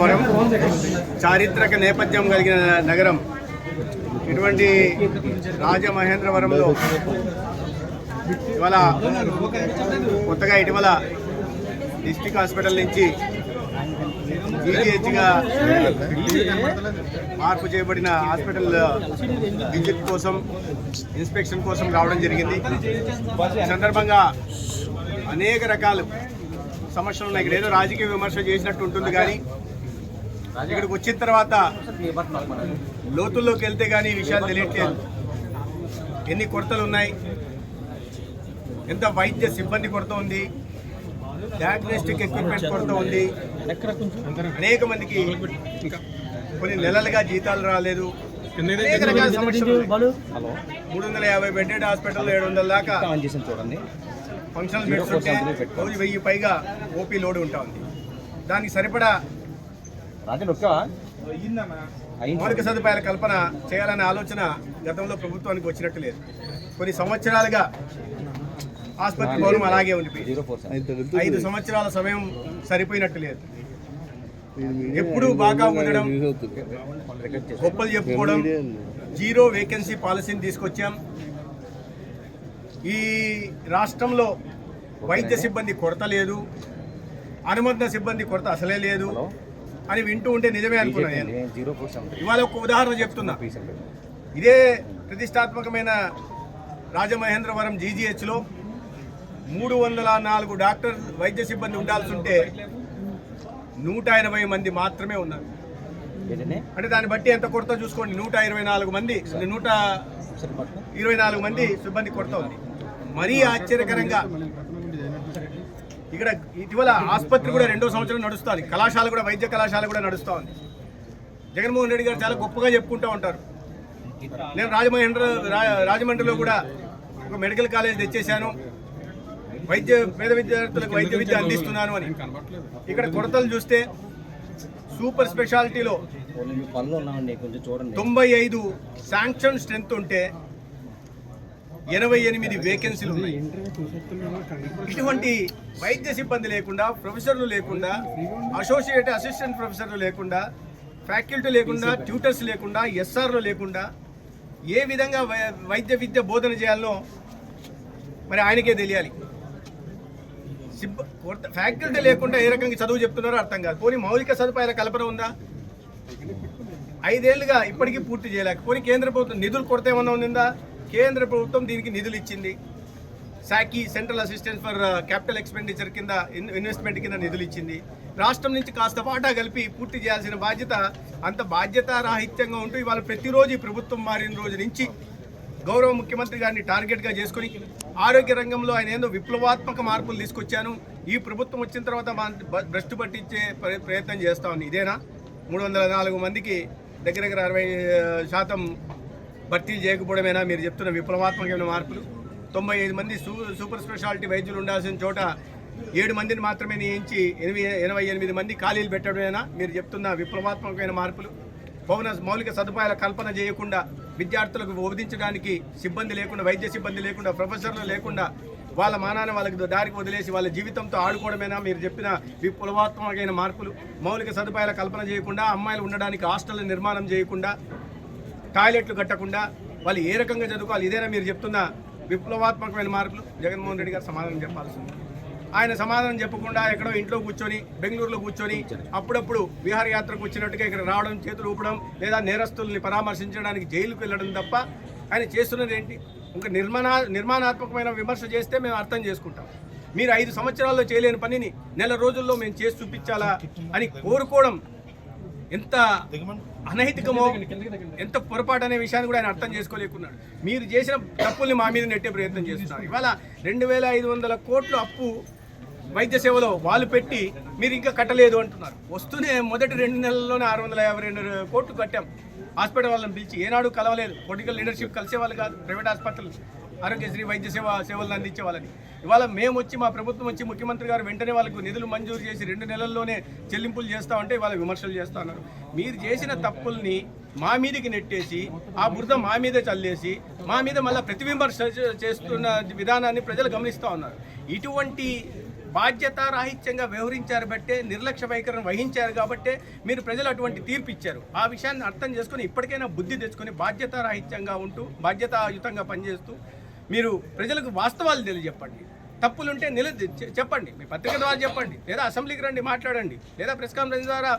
వరం చారిత్రక నేపథ్యం కలిగిన నగరం. ఇటువంటి రాజమహేంద్రవరంలో ఇవాళ కొత్తగా ఇటీవల డిస్టిక్ హాస్పిటల్ నుంచి జీజీహెచ్గా మార్పు చేయబడిన హాస్పిటల్ విజిట్ కోసం ఇన్స్పెక్షన్ కోసం రావడం జరిగింది. ఈ సందర్భంగా అనేక రకాలు సమస్యలు ఉన్నాయి. ఇక్కడ ఏదో రాజకీయ విమర్శ చేసినట్టు ఉంటుంది కానీ ఇక్కడికి వచ్చిన తర్వాత లోతుల్లోకి వెళ్తే కానీ ఈ విషయాలు తెలియట్లేదు. ఎన్ని కొరతలు ఉన్నాయి? ఎంత వైద్య సిబ్బంది కొరత ఉంది? డయాగ్నోస్టిక్ ఎక్విప్మెంట్ కొరత ఉంది? అనేక మందికి కొన్ని నెలలుగా జీతాలు రాలేదు. మూడు వందల యాభై బెడ్డెడ్ హాస్పిటల్ ఏడు వందల దాకా చూడండి. ఫంక్షనల్ బెడ్స్ ఉంటే రోజు వెయ్యి పైగా ఓపీ లోడ్ ఉంటా ఉంది. దానికి సరిపడా రాజు నొక్కవా మౌలిక సదుపాయాల కల్పన చేయాలనే ఆలోచన గతంలో ప్రభుత్వానికి వచ్చినట్టు లేదు. కొన్ని సంవత్సరాలుగా ఆసుపత్రి భవనం అలాగే ఉండిపోయింది. ఐదు సంవత్సరాల సమయం సరిపోయినట్టు లేదు. ఎప్పుడు బాగా ఉండడం గొప్పలు చెప్పుకోవడం జీరో వేకెన్సీ పాలసీని తీసుకొచ్చాం. ఈ రాష్ట్రంలో వైద్య సిబ్బంది కొరత లేదు. అనుబంధ సిబ్బంది కొరత అసలే లేదు. అని వింటూ ఉంటే నిజమే అనుకున్నాను నేను. ఇవాళ ఒక ఉదాహరణ చెప్తున్నా. ఇదే ప్రతిష్టాత్మకమైన రాజమహేంద్రవరం జీజీహెచ్లో మూడు వందల నాలుగు డాక్టర్ వైద్య సిబ్బంది ఉండాల్సి ఉంటే నూట ఎనభై మంది మాత్రమే ఉన్నారు. అంటే దాన్ని బట్టి ఎంత కొరత చూసుకోండి. నూట ఇరవై నాలుగు మంది నూట. ఇరవై నాలుగు మంది సిబ్బంది కొరత ఉంది. మరీ ఆశ్చర్యకరంగా ఇక్కడ ఇటీవల ఆసుపత్రి కూడా రెండో సంవత్సరం నడుస్తుంది. కళాశాల కూడా వైద్య కళాశాల కూడా నడుస్తూ ఉంది జగన్మోహన్ రెడ్డి గారు చాలా గొప్పగా చెప్పుకుంటూ ఉంటారు. నేను రాజమహేంద్ర రాజమండ్రిలో కూడా ఒక మెడికల్ కాలేజ్ తెచ్చేశాను. వైద్య పేద విద్యార్థులకు వైద్య విద్య అందిస్తున్నాను అని. ఇక్కడ కొరతలు చూస్తే సూపర్ స్పెషాలిటీలో తొంభై ఐదు శాంక్షన్ స్ట్రెంత్ ఉంటే ఎనభై ఎనిమిది వేకెన్సీలు ఉన్నాయి. ఇటువంటి వైద్య సిబ్బంది లేకుండా ప్రొఫెసర్లు లేకుండా అసోసియేట్ అసిస్టెంట్ ప్రొఫెసర్లు లేకుండా ఫ్యాకల్టీ లేకుండా ట్యూటర్స్ లేకుండా ఎస్ఆర్లు లేకుండా ఏ విధంగా వైద్య విద్య బోధన చేయాలో మరి ఆయనకే తెలియాలి. సిబ్బ ఫ్యాకల్టీ లేకుండా ఏ రకంగా చదువు చెప్తున్నారో అర్థం కాదు. పోనీ మౌలిక సదుపాయాల కల్పన ఉందా? ఐదేళ్ళుగా ఇప్పటికీ పూర్తి చేయలేక పోనీ కేంద్ర ప్రభుత్వం నిధులు కొరత ఏమన్నా ఉందా కేంద్ర ప్రభుత్వం దీనికి నిధులు ఇచ్చింది. సాకి central assistance for capital expenditure కింద ఇన్వెస్ట్మెంట్ కింద నిధులు ఇచ్చింది. రాష్ట్రం నుంచి కాస్త వాటా కలిపి పూర్తి చేయాల్సిన బాధ్యత అంత బాధ్యతారాహిత్యంగా ఉంటూ ఇవాళ ప్రతిరోజు ఈ ప్రభుత్వం మారిన రోజు నుంచి గౌరవ ముఖ్యమంత్రి గారిని టార్గెట్గా చేసుకుని ఆరోగ్య రంగంలో ఆయన ఏందో విప్లవాత్మక మార్పులు తీసుకొచ్చాను. ఈ ప్రభుత్వం వచ్చిన తర్వాత మా బ- భ్రష్టు పట్టించే ప్ర- ప్రయత్నం చేస్తా ఉంది. ఇదేనా? మూడు వందల నాలుగు మందికి దగ్గర దగ్గర అరవై శాతం భర్తీలు చేయకపోవడమేనా? మీరు చెప్తున్న విప్లవాత్మకమైన మార్పులు. తొంభై ఐదు మంది సూ సూపర్ స్పెషాలిటీ వైద్యులు ఉండాల్సిన చోట ఏడు మందిని మాత్రమే నియించి ఎనిమిది ఎనభై ఎనిమిది మంది ఖాళీలు పెట్టడమేనా? మీరు చెప్తున్న విప్లవాత్మకమైన మార్పులు. పౌన మౌలిక సదుపాయాల కల్పన చేయకుండా విద్యార్థులకు బోధించడానికి సిబ్బంది లేకుండా వైద్య సిబ్బంది లేకుండా ప్రొఫెసర్లు లేకుండా వాళ్ళ మానాన్ని వాళ్ళకి దారికి వదిలేసి వాళ్ళ జీవితంతో ఆడుకోవడమేనా? మీరు చెప్పిన విప్లవాత్మకమైన మార్పులు. మౌలిక సదుపాయాల కల్పన చేయకుండా అమ్మాయిలు ఉండడానికి హాస్టల్ నిర్మాణం చేయకుండా టాయిలెట్లు కట్టకుండా వాళ్ళు ఏ రకంగా చదువుకోవాలి? ఇదేనా మీరు చెప్తున్న విప్లవాత్మకమైన మార్పులు? జగన్మోహన్ రెడ్డి గారు సమాధానం చెప్పాల్సి ఉంది ఆయన సమాధానం చెప్పకుండా ఎక్కడో ఇంట్లో కూర్చొని బెంగళూరులో కూర్చొని అప్పుడప్పుడు విహారయాత్రకు వచ్చినట్టుగా ఇక్కడ రావడం చేతులు ఊపడం లేదా నేరస్తుల్ని పరామర్శించడానికి జైలుకు వెళ్ళడం తప్ప ఆయన చేస్తున్నది ఏంటి? ఇంకా నిర్మాణ నిర్మాణాత్మకమైన విమర్శ చేస్తే మేము అర్థం చేసుకుంటాం. మీరు ఐదు సంవత్సరాల్లో చేయలేని పనిని నెల రోజుల్లో మేము చేసి చూపించాలా అని కోరుకోవడం ఎంత అనైతికమో ఎంత పొరపాటు అనే విషయాన్ని కూడా ఆయన అర్థం చేసుకోలేకున్నాడు. మీరు చేసిన తప్పుల్ని మా మీద నెట్టే ప్రయత్నం చేస్తున్నారు. ఇవాళ రెండు వేల ఐదు వందల కోట్ల అప్పు వైద్య సేవలో వాళ్ళు పెట్టి మీరు ఇంకా కట్టలేదు అంటున్నారు. వస్తూనే మొదటి రెండు నెలల్లోనే ఆరు వందల యాభై రెండు కోట్లు కట్టాం. హాస్పిటల్ వాళ్ళని పిలిచి ఏనాడు కలవలేదు. పొలిటికల్ లీడర్షిప్ కలిసే వాళ్ళు కాదు ప్రైవేట్ హాస్పిటల్ ఆరోగ్యశ్రీ వైద్య సేవ సేవలను అందించే వాళ్ళని ఇవాళ మేము వచ్చి మా ప్రభుత్వం వచ్చి ముఖ్యమంత్రి గారు వెంటనే వాళ్ళకు నిధులు మంజూరు చేసి రెండు నెలల్లోనే చెల్లింపులు చేస్తా ఉంటే ఇవాళ విమర్శలు చేస్తా ఉన్నారు. మీరు చేసిన తప్పుల్ని మా మీదకి నెట్టేసి ఆ బురద మా మీదే చల్లేసి మా మీద మళ్ళీ ప్రతిబింబ చేస్తున్న విధానాన్ని ప్రజలు గమనిస్తూ ఉన్నారు. ఇటువంటి బాధ్యత రాహిత్యంగా వ్యవహరించారు బట్టే నిర్లక్ష్య వైఖరిని వహించారు కాబట్టే మీరు ప్రజలు అటువంటి తీర్పు ఇచ్చారు. ఆ విషయాన్ని అర్థం చేసుకొని ఇప్పటికైనా బుద్ధి తెచ్చుకొని బాధ్యత రాహిత్యంగా ఉంటూ బాధ్యతాయుతంగా పనిచేస్తూ మీరు ప్రజలకు వాస్తవాలు తెలియజెప్పండి. తప్పులుంటే నిల చెప్పండి. మీ పత్రిక ద్వారా చెప్పండి. లేదా అసెంబ్లీకి రండి మాట్లాడండి. లేదా ప్రెస్ కాన్ఫరెన్స్ ద్వారా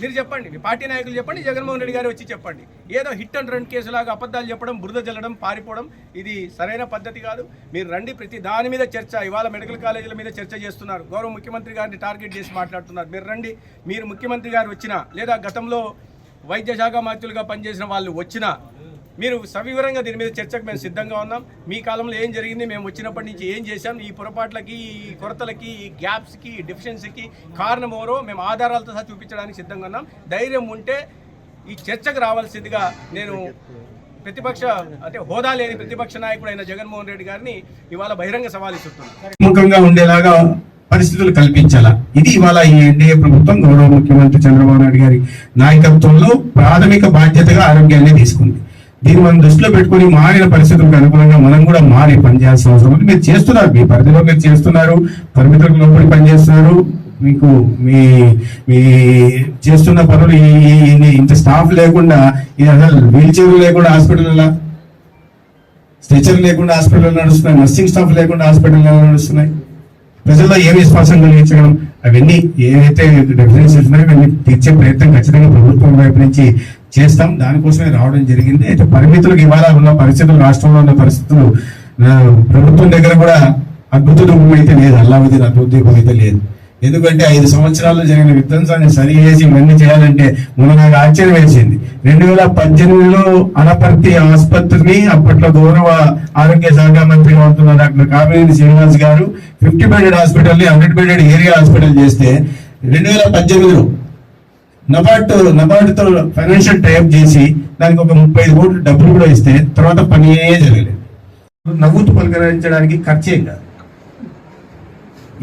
మీరు చెప్పండి. మీ పార్టీ నాయకులు చెప్పండి జగన్మోహన్ రెడ్డి గారు వచ్చి చెప్పండి. ఏదో హిట్ అండ్ రన్ కేసులాగా అబద్ధాలు చెప్పడం బురద జల్లడం పారిపోవడం ఇది సరైన పద్ధతి కాదు. మీరు రండి ప్రతి దాని మీద చర్చ ఇవాళ మెడికల్ కాలేజీల మీద చర్చ చేస్తున్నారు. గౌరవ ముఖ్యమంత్రి గారిని టార్గెట్ చేసి మాట్లాడుతున్నారు. మీరు రండి. మీరు ముఖ్యమంత్రి గారు వచ్చినా లేదా గతంలో వైద్య శాఖ మంత్రులుగా పనిచేసిన వాళ్ళు వచ్చినా మీరు సవివరంగా దీని మీద చర్చకు మేము సిద్ధంగా ఉన్నాం. మీ కాలంలో ఏం జరిగింది? మేము వచ్చినప్పటి నుంచి ఏం చేశాం? ఈ పొరపాట్లకి ఈ కొరతలకి ఈ గ్యాప్స్కి ఈ కారణం ఎవరో మేము ఆధారాలతో సహా చూపించడానికి సిద్ధంగా ఉన్నాం. ధైర్యం ఉంటే ఈ చర్చకు రావాల్సిందిగా నేను ప్రతిపక్ష అంటే హోదా లేని ప్రతిపక్ష నాయకుడైన జగన్మోహన్ రెడ్డి గారిని ఇవాళ బహిరంగ సవాల్ ఇస్తున్నాను ఉండేలాగా పరిస్థితులు కల్పించాలా? ఇది ఇవాళ ఈ ఎన్డీఏ ప్రభుత్వం గౌరవ ముఖ్యమంత్రి చంద్రబాబు నాయుడు గారి నాయకత్వంలో ప్రాథమిక బాధ్యతగా ఆరోగ్యాన్ని తీసుకుంది. దీన్ని మనం దృష్టిలో పెట్టుకొని మారిన పరిస్థితులకు అనుగుణంగా మనం కూడా మారి పనిచేయాల్సిన అవసరం ఉంది. మీరు చేస్తున్నారు. మీ పరిధిలో మీరు చేస్తున్నారు. పరిమితులకు లోపలి పనిచేస్తున్నారు. మీకు మీ మీ చేస్తున్న పనులు ఈ- ఇంత స్టాఫ్ లేకుండా ఇది అసలు వీల్ చైర్ లేకుండా హాస్పిటల్ స్ట్రెచర్ లేకుండా హాస్పిటల్ నడుస్తున్నాయి. నర్సింగ్ స్టాఫ్ లేకుండా హాస్పిటల్ నడుస్తున్నాయి. ప్రజల్లో ఏమి విశ్వాసం కలిగించగలం? అవన్నీ ఏవైతే డెఫినెన్సీస్ ఉన్నాయో అవన్నీ తీర్చే ప్రయత్నం ఖచ్చితంగా ప్రభుత్వం వైపు నుంచి చేస్తాం. దానికోసమే రావడం జరిగింది. అయితే పరిమితులకు ఇవాళ ఉన్న పరిస్థితులు రాష్ట్రంలో ఉన్న పరిస్థితులు ప్రభుత్వం దగ్గర కూడా అద్భుత రూపం అయితే లేదు. అల్లావుద్దీన్ అద్భుత రూపం అయితే లేదు. ఎందుకంటే ఐదు సంవత్సరాల్లో జరిగిన విధ్వంసాన్ని సరి చేసి ఇవన్నీ చేయాలంటే మొన్న నాకు ఆశ్చర్యం వేసింది. రెండు వేల పద్దెనిమిదిలో అనపర్తి ఆసుపత్రిని అప్పట్లో గౌరవ ఆరోగ్య శాఖ మంత్రిగా ఉంటున్న doctor Kamineni Srinivas garu fifty bedded హాస్పిటల్ని హండ్రెడ్ బెడెడ్ ఏరియా హాస్పిటల్ చేస్తే రెండు వేల పద్దెనిమిదిలో నబార్డ్ నబార్డ్తో ఫైనాన్షియల్ టైప్ చేసి దానికి ఒక ముప్పై ఐదు కోట్లు డబ్బులు కూడా ఇస్తే తర్వాత పని జరగలేదు. నవ్వుతూ పలకరించడానికి ఖర్చేం కాదు.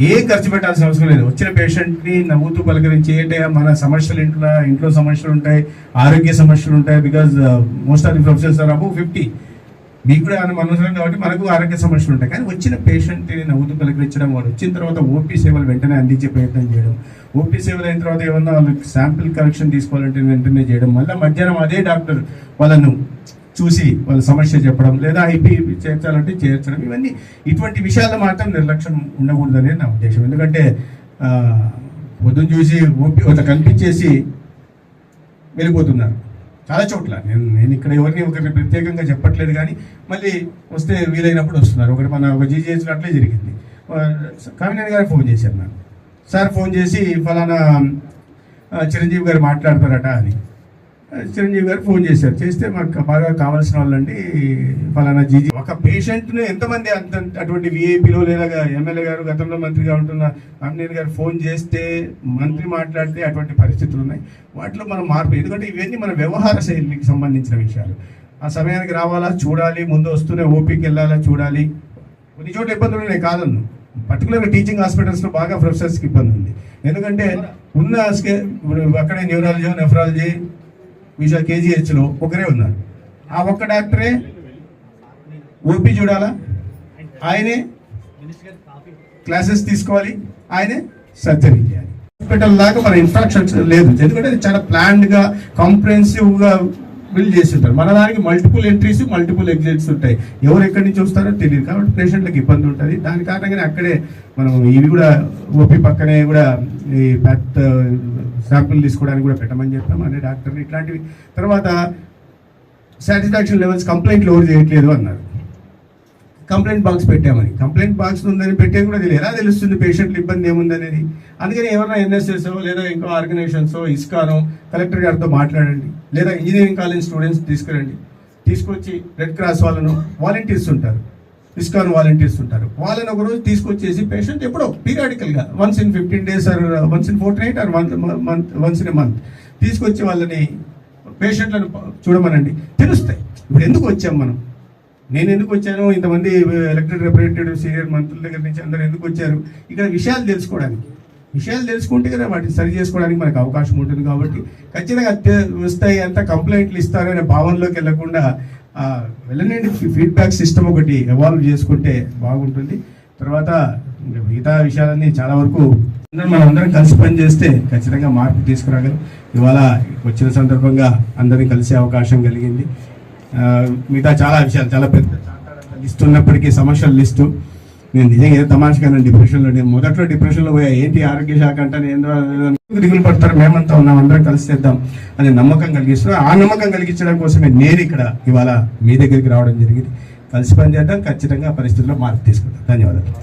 ఏ ఖర్చు పెట్టాల్సిన అవసరం లేదు. వచ్చిన పేషెంట్ని నవ్వుతూ పలకరించి ఏంటే మన సమస్యలు ఇంట్లో ఇంట్లో సమస్యలు ఉంటాయి ఆరోగ్య సమస్యలు ఉంటాయి because most of the professors are above fifty మీకు కూడా ఏమైనా అనవసరం కాబట్టి మనకు ఆరోగ్య సమస్యలు ఉంటాయి. కానీ వచ్చిన పేషెంట్ని నవ్వుతూ పలకరించడం వాడు వచ్చిన తర్వాత ఓపీ సేవలు వెంటనే అందించే ప్రయత్నం చేయడం ఓపీ సేవలు అయిన తర్వాత ఏమన్నా వాళ్ళకి శాంపిల్ కలెక్షన్ తీసుకోవాలంటే వెంటనే చేయడం మళ్ళీ మధ్యాహ్నం అదే డాక్టర్ వాళ్ళను చూసి వాళ్ళ సమస్య చెప్పడం లేదా ఐపీ చేర్చాలంటే చేర్చడం ఇవన్నీ ఇటువంటి విషయాల్లో మాత్రం నిర్లక్ష్యం ఉండకూడదనే నా ఉద్దేశం. ఎందుకంటే పొద్దున్న చూసి ఓపీ ఒక కనిపించేసి వెళ్ళిపోతున్నారు. చాలా చోట్ల. నేను నేను ఇక్కడ ఎవరిని ఒకరిని ప్రత్యేకంగా చెప్పట్లేదు కానీ మళ్ళీ వస్తే వీలైనప్పుడు వస్తున్నారు. ఒకటి మన ఒక జీజీహెచ్లో అట్లే జరిగింది. కామినేని గారు ఫోన్ చేశారు నాకు సార్ ఫోన్ చేసి ఫలానా చిరంజీవి గారు మాట్లాడతారట అని. చిరంజీవి గారు ఫోన్ చేశారు. చేస్తే మాకు బాగా కావాల్సిన వాళ్ళండి ఫలానా జీజీ. ఒక పేషెంట్ను ఎంతమంది అంత అటువంటి విఐపీలో లేదా ఎమ్మెల్యే గారు గతంలో మంత్రిగా ఉంటున్న అమ్నేని గారు ఫోన్ చేస్తే మంత్రి మాట్లాడితే అటువంటి పరిస్థితులు ఉన్నాయి. వాటిలో మనం మార్పు ఎందుకంటే ఇవన్నీ మన వ్యవహార శైలికి సంబంధించిన విషయాలు. ఆ సమయానికి రావాలా? చూడాలి. ముందు వస్తూనే ఓపీకి వెళ్ళాలా? చూడాలి. కొన్ని చోట్ల ఇబ్బందులు ఉన్నాయి. కాదన్ను. పర్టికులర్గా టీచింగ్ హాస్పిటల్స్లో బాగా ప్రొఫెసర్స్కి ఇబ్బంది ఉంది. ఎందుకంటే ఉన్న ఇప్పుడు అక్కడే న్యూరాలజీ నెఫ్రాలజీ విషయ కేజీహెచ్లో ఒకరే ఉన్నారు. ఆ ఒక్క డాక్టరే ఓపీ చూడాలా? ఆయనే క్లాసెస్ తీసుకోవాలి. ఆయనే సర్జరీ చేయాలి. హాస్పిటల్ దాకా మన ఇన్ఫ్రాస్ట్రక్చర్ లేదు. ఎందుకంటే చాలా ప్లాన్డ్గా గా కాంప్రహెన్సివ్ చేస్తుంటారు బిల్డ్ మన దానికి మల్టిపుల్ ఎంట్రీస్ మల్టిపుల్ ఎగ్జిట్స్ ఉంటాయి. ఎవరు ఎక్కడి నుంచి వస్తారో తెలియదు. కాబట్టి పేషెంట్లకు ఇబ్బంది ఉంటుంది. దాని కారణంగానే అక్కడే మనం ఇవి కూడా ఓపీ పక్కనే కూడా ఈ పెద్ద శాంపుల్ తీసుకోవడానికి కూడా పెట్టమని చెప్తాం అనే డాక్టర్ని ఇట్లాంటివి. తర్వాత సాటిస్ఫాక్షన్ లెవెల్స్ కంప్లైంట్లు ఎవరు చేయట్లేదు అన్నారు. కంప్లైంట్ బాక్స్ పెట్టామని కంప్లైంట్ బాక్స్ ఉందని పెట్టేది కూడా తెలియదు. ఎలా తెలుస్తుంది పేషెంట్లు ఇబ్బంది ఏముందనేది అందుకని ఎవరైనా ఎన్ఎస్ఎస్ లేదా ఇంకో ఆర్గనైజేషన్స్ ఇస్కానో కలెక్టర్ గారితో మాట్లాడండి. లేదా ఇంజనీరింగ్ కాలేజ్ స్టూడెంట్స్ తీసుకురండి. తీసుకొచ్చి రెడ్ క్రాస్ వాళ్ళను వాలంటీర్స్ ఉంటారు. ఇస్కాన్ వాలంటీర్స్ ఉంటారు. వాళ్ళని ఒక రోజు తీసుకొచ్చేసి పేషెంట్ ఎప్పుడో పీరియాడికల్గా once in fifteen days or once in fortnight or month once in month తీసుకొచ్చి వాళ్ళని పేషెంట్లను చూడమనండి. తెలుస్తాయి. ఇప్పుడు ఎందుకు వచ్చాం మనం? నేను ఎందుకు వచ్చాను? ఇంతమంది ఎలక్టెడ్ రిప్రజెంటేటివ్ సీనియర్ మంత్రుల దగ్గర నుంచి అందరూ ఎందుకు వచ్చారు? ఇక్కడ విషయాలు తెలుసుకోవడానికి. విషయాలు తెలుసుకుంటే కదా వాటిని సరి చేసుకోవడానికి మనకు అవకాశం ఉంటుంది కాబట్టి ఖచ్చితంగా వస్తాయి అంత కంప్లైంట్లు ఇస్తారు అనే భావనలోకి వెళ్ళకుండా వెళ్ళనండి ఫీడ్బ్యాక్ సిస్టమ్ ఒకటి ఎవాల్వ్ చేసుకుంటే బాగుంటుంది. తర్వాత మిగతా విషయాలన్నీ చాలా వరకు అందరం మనం అందరం కలిసి పనిచేస్తే ఖచ్చితంగా మార్పు తీసుకురాగలం. ఇవాళ వచ్చిన సందర్భంగా అందరం కలిసే అవకాశం కలిగింది. మిగతా చాలా విషయాలు చాలా పెద్ద లిస్ట్ ఉన్నప్పటికీ సమస్యల లిస్టు. నేను నిజంగా ఏదో తమాషగానే డిప్రెషన్లో నేను మొదట్లో డిప్రెషన్లో పోయా ఏంటి ఆరోగ్య శాఖ అంటే నేను దిగులు పడతారు మేమంతా ఉన్నాం అందరం కలిసి చేద్దాం అనే నమ్మకం కలిగిస్తున్నాం. ఆ నమ్మకం కలిగించడం కోసమే నేను ఇక్కడ ఇవాళ మీ దగ్గరికి రావడం జరిగింది. కలిసి పనిచేద్దాం ఖచ్చితంగా పరిస్థితుల్లో మార్పు తీసుకుంటాం ధన్యవాదాలు.